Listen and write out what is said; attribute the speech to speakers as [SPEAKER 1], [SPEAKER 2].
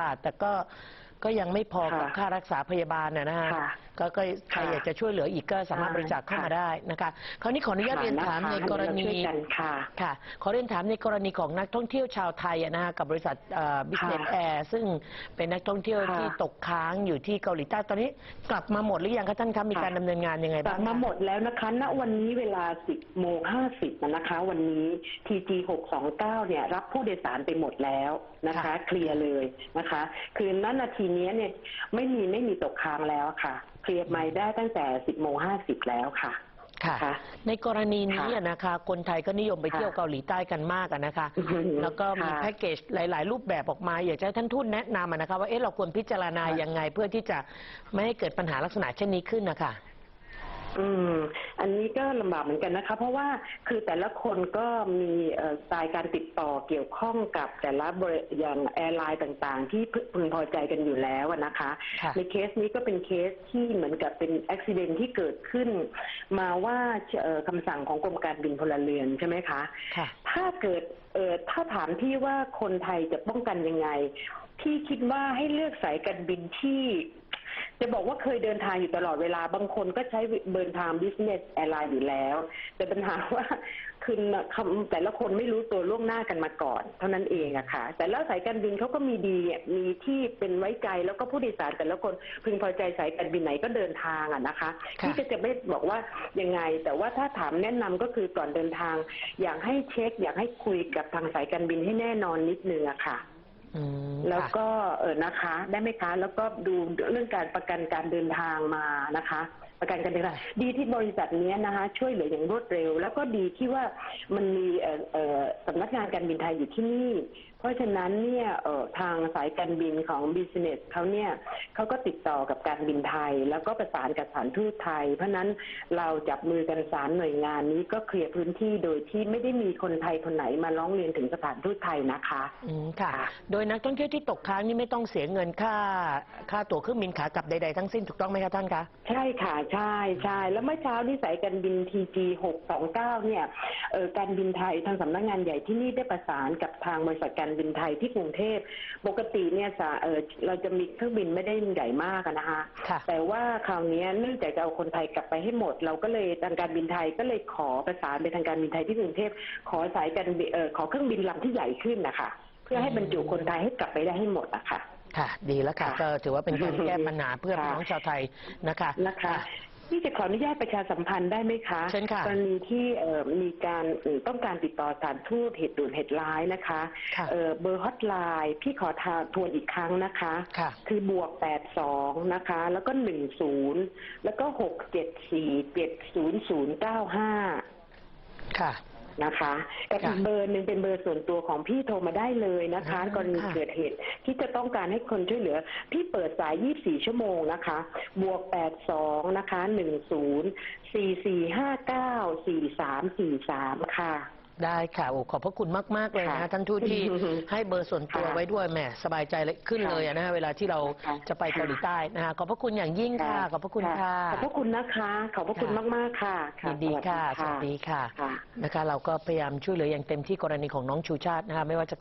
[SPEAKER 1] บาทแต่ก็ก็ยังไม่พอกับ
[SPEAKER 2] ค่ะ
[SPEAKER 1] ค่ารักษาพยาบาลนะนะฮะ
[SPEAKER 2] ค่ะ
[SPEAKER 1] ก็ก็ใคร
[SPEAKER 2] ค่ะ
[SPEAKER 1] อยากจะช่วยเหลืออีกก็สามารถ
[SPEAKER 2] ค่ะ
[SPEAKER 1] บริจาคเข้ามา
[SPEAKER 2] ค่ะ
[SPEAKER 1] ได้นะคะ คราวนี้ขออนุญาตเรียนถามในกรณี
[SPEAKER 2] ช่วยกันค่ะ
[SPEAKER 1] ค่ะขอเรียนถามในกรณีของนักท่องเที่ยวชาวไทยอะนะฮะกับบริษัทบิสเนส
[SPEAKER 2] ค่ะ
[SPEAKER 1] แอร์ซึ่งเป็นนักท่องเที่ยว
[SPEAKER 2] ค่ะ
[SPEAKER 1] ที่ตกค้างอยู่ที่เกาหลีใต้ตอนนี้ กลับมาหมดหรือยังคะท่านคะมี
[SPEAKER 2] ค่ะ
[SPEAKER 1] การดำเนินงานยังไง
[SPEAKER 2] กลั
[SPEAKER 1] บ้า
[SPEAKER 2] บ
[SPEAKER 1] ง
[SPEAKER 2] มา
[SPEAKER 1] คะ
[SPEAKER 2] หมดแล้วนะคะ ณ วันนี้เวลา 10โมง50นะคะ วันนี้ TG 629 เนี่ย รับผู้โดยสารไปหมดแล้วนะคะ
[SPEAKER 1] ค่ะ
[SPEAKER 2] เคลียร์เลยนะคะ คือณนาทีนี้เนี่ย ไม่มีไม่มีตกค้างแล้วค่ะเคลียร์ไม่ได้ตั้งแต่ 10โมง50 แล้วค่ะ
[SPEAKER 1] ค่ะ
[SPEAKER 2] ค่ะ
[SPEAKER 1] ในกรณีนี้
[SPEAKER 2] ค่ะ
[SPEAKER 1] อะนะคะ คนไทยก็นิยมไป
[SPEAKER 2] ค่ะ
[SPEAKER 1] เที่ยวเกาหลีใต้กันมากอะนะคะ
[SPEAKER 2] อือฮึ
[SPEAKER 1] แล้วก็มี
[SPEAKER 2] ค่ะ
[SPEAKER 1] แพ็กเกจหลาย ๆ รูปแบบออกมา อยากจะให้ท่านทูตแนะนำอะนะคะ ว่าเอ๊ะเราควรพิจารณา
[SPEAKER 2] ค่ะ
[SPEAKER 1] ยังไงเพื่อที่จะไม่ให้เกิดปัญหาลักษณะเช่นนี้ขึ้นนะคะ
[SPEAKER 2] อืม อันนี้ก็ลำบากเหมือนกันนะคะ เพราะว่าคือแต่ละคนก็มีเอ่อสไตล์การติดต่อเกี่ยวข้องกับแต่ละบริอย่างแอร์ไลน์ต่างๆ ที่พึงพอใจกันอยู่แล้วอะนะคะ
[SPEAKER 1] ค่ะ
[SPEAKER 2] ในเคสนี้ก็เป็นเคสที่เหมือนกับเป็นอุบิเหตุที่เกิดขึ้น มาว่าเอ่อคำสั่งของกรมการบินพลเรือนใช่ไหมคะ
[SPEAKER 1] ค่ะ
[SPEAKER 2] ถ้าเกิดเอ่อถ้าถามพี่ว่าคนไทยจะป้องกันยังไง พี่คิดว่าให้เลือกสายการบินที่ จะบอกว่าเคยเดินทางอยู่ตลอดเวลาบางคนก็ใช้เดินทาง business airline อยู่แล้ว แต่ปัญหาว่าคือคำแต่ละคนไม่รู้ตัวล่วงหน้ากันมาก่อน เท่านั้นเองอะค่ะ แต่แล้วสายการบินเขาก็มีดีอะมีที่เป็นไว้ใจแล้วก็ผู้โดยสารแต่ละคนพึงพอใจสายการบินไหนก็เดินทางอะนะคะ
[SPEAKER 1] ค่ะ
[SPEAKER 2] พี่ก็จะไม่บอกว่ายังไง แต่ว่าถ้าถามแนะนำก็คือก่อนเดินทาง อยากให้เช็ค อยากให้คุยกับทางสายการบินให้แน่นอนนิดนึงอะค่ะ
[SPEAKER 1] อืม
[SPEAKER 2] แล้ว
[SPEAKER 1] ค่ะ
[SPEAKER 2] ก็เออนะคะ ได้ไหมคะ แล้วก็ดูเรื่องการประกันการเดินทางมานะคะ ประกันการเดินทางดีที่บริษัทเนี้ยนะคะช่วยเหลืออย่างรวดเร็ว แล้วก็ดีที่ว่ามันมีเอ่อเอ่อสำนักงานการบินไทยอยู่ที่นี่ เพราะฉะนั้นเนี่ยเอ่อทางสายการบินของบิสเนสเขาเนี่ยเขาก็ติดต่อกับการบินไทย แล้วก็ประสานกับสถานทูตไทย เพราะฉะนั้นเราจับมือกันสามหน่วยงานนี้ก็เคลียร์พื้นที่โดยที่ไม่ได้มีคนไทยคนไหนมาร้องเรียนถึงสถานทูตไทยนะคะ
[SPEAKER 1] อืมค่ะ
[SPEAKER 2] ค่ะ
[SPEAKER 1] โดยนักท่องเที่ยวที่ตกค้างนี่ไม่ต้องเสียเงินค่าค่าตั๋วเครื่องบินขากลับใดๆทั้งสิ้นถูกต้องไหมคะท่านคะ
[SPEAKER 2] ใช่ค่ะใช่ใช่แล้วเมื่อเช้าที่สายการบิน TG 629เนี่ยเอ่อการบินไทยทางสำนักงานใหญ่ที่นี่ได้ประสานกับทางบริษัทการบินไทยที่กรุงเทพปกติเนี่ยสาเอ่อเราจะมีเครื่องบินไม่ได้ใหญ่มากอะนะคะ
[SPEAKER 1] ค่ะ
[SPEAKER 2] แต่ว่าคราวเนี้ยเนื่องจากจะเอาคนไทยกลับไปให้หมด เราก็เลยทางการบินไทยก็เลยขอประสานไปทางการบินไทยที่กรุงเทพขอสายการบินเอ่อขอเครื่องบินลำที่ใหญ่ขึ้นนะคะเพื่อให้บรรจุคนไทยให้กลับไปได้ให้หมดอะค่ะ
[SPEAKER 1] ค่ะ ดีแล้วค่ะ
[SPEAKER 2] ค่ะ
[SPEAKER 1] ก็ถือว่าเป็นการแก้ปัญหาเพื่อพี่
[SPEAKER 2] ค่ะ
[SPEAKER 1] น้องชาวไทยนะคะ
[SPEAKER 2] นะคะที่จะขออนุญาตประชาสัมพันธ์ได้ไหมคะ
[SPEAKER 1] เชิญค่ะ
[SPEAKER 2] กรณีที่เอ่อมีการเอ่อต้องการติดต่อสถานทูตเหตุด่วนเหตุร้ายนะคะ
[SPEAKER 1] ค่ะ
[SPEAKER 2] เอ่อเบอร์ฮอตไลน์พี่ขอทาทวนอีกครั้งนะคะ
[SPEAKER 1] ค่ะ
[SPEAKER 2] คือบวก 82 นะคะ แล้วก็ 10 แล้วก็ 674 70095
[SPEAKER 1] ค่ะ
[SPEAKER 2] นะคะกับ
[SPEAKER 1] ค่ะ
[SPEAKER 2] อีกเบอร์หนึ่งเป็นเบอร์ส่วนตัวของพี่โทรมาได้เลยนะคะ
[SPEAKER 1] อ่าก
[SPEAKER 2] รณี
[SPEAKER 1] ค่ะ
[SPEAKER 2] เกิดเหตุที่จะต้องการให้คนช่วยเหลือ พี่เปิดสาย 24 ชั่วโมงนะคะ บวก 82 นะคะ 10 4459 4343 ค่ะ
[SPEAKER 1] ได้ค่ะโอ้ขอบพระคุณมาก ๆ เลยนะ
[SPEAKER 2] ค่ะ
[SPEAKER 1] ท่านทูตที่
[SPEAKER 2] อือฮึ
[SPEAKER 1] ให้เบอร์ส่วนตัว
[SPEAKER 2] ค่ะ
[SPEAKER 1] ไว้ด้วยแหมสบายใจเลยขึ้น
[SPEAKER 2] ค่ะ
[SPEAKER 1] เลยอะนะฮะเวลาที่เรา
[SPEAKER 2] ค่ะ
[SPEAKER 1] จะไปเกาหลีใต้นะคะขอบพระคุณอย่างยิ่งค่ะขอบพระคุณค่ะ
[SPEAKER 2] ขอบพระคุณนะคะ ขอบพระคุณ
[SPEAKER 1] ค่ะ
[SPEAKER 2] มาก ๆ ค่ะ
[SPEAKER 1] ยินดีค่ะสวัสดีค่ะ
[SPEAKER 2] ค่ะ
[SPEAKER 1] นะคะ เราก็พยายามช่วยเหลืออย่างเต็มที่กรณีของน้องชูชาตินะคะไม่ว่าจะ